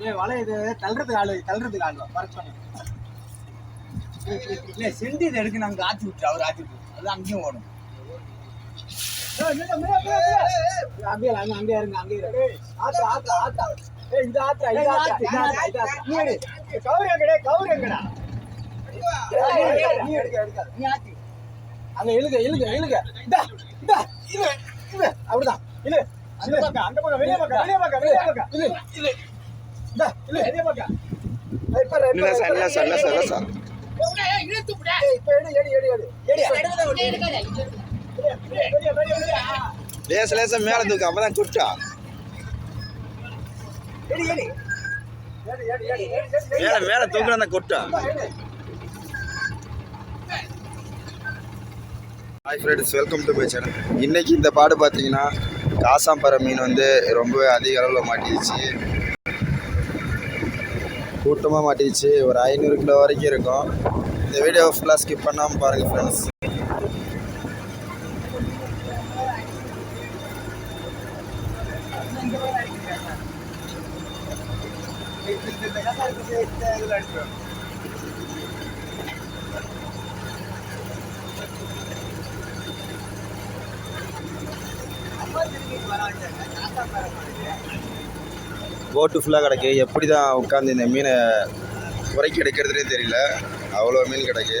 ஏய் வலை இது தள்ளுறதுக்கு ஆளு தள்ளுறதுக்கு ஆளு பண்ணு இல்ல செண்டு இதை எடுக்க நாங்க ஆத்தி விட்டு அவர் ஆத்தி விட்டு அது அங்கேயும் ஓடும். இரு, அங்க அங்கேயே இருங்க அங்கேயே இருங்க. ஆத்தா ஆத்தா ஆத்தா. இந்த ஆத்தா இந்த ஆத்தா இந்த ஆத்தா இந்த ஆத்தா. நீ எடு. கவுரு எங்கடே கவுரு எங்கடா? ஏய், நீ ஆத்தி. அங்க இழுங்க இழுங்க இழுங்க இந்தா இந்தா இழு இழு அப்படிதான். இழு அந்த பக்கம் அந்த பக்கம் வெளிய பக்கம் வெளிய பக்கம் வெளிய பக்கம். இழு இழு இல்ல சார் இல்ல சார் இல்ல சார் இல்ல சார். லேச லேசா மேல தூக்கு அப்பதான் குட்டா மேல மேல தூக்குனா தான் கொட்டா hi friends welcome to my channel இன்னைக்கு இந்த பாடு பார்த்தீங்கன்னா காசாம்பறை மீன் வந்து ரொம்பவே அதிக அளவில் மாட்டிடுச்சு கூட்டமாக மாட்டிடுச்சு. ஒரு ஐநூறு கிலோ வரைக்கும் இருக்கும். இந்த வீடியோ ஃபுல்லாக ஸ்கிப் பண்ணாமல் பாருங்கள் ஃப்ரெண்ட்ஸ் போட்டு ஃபுல்லாக கிடைக்கு எப்படி தான் உட்காந்து இந்த மீனை உரைக்கி எடுக்கிறதுனே தெரியல அவ்வளோ மீன் கிடைக்கு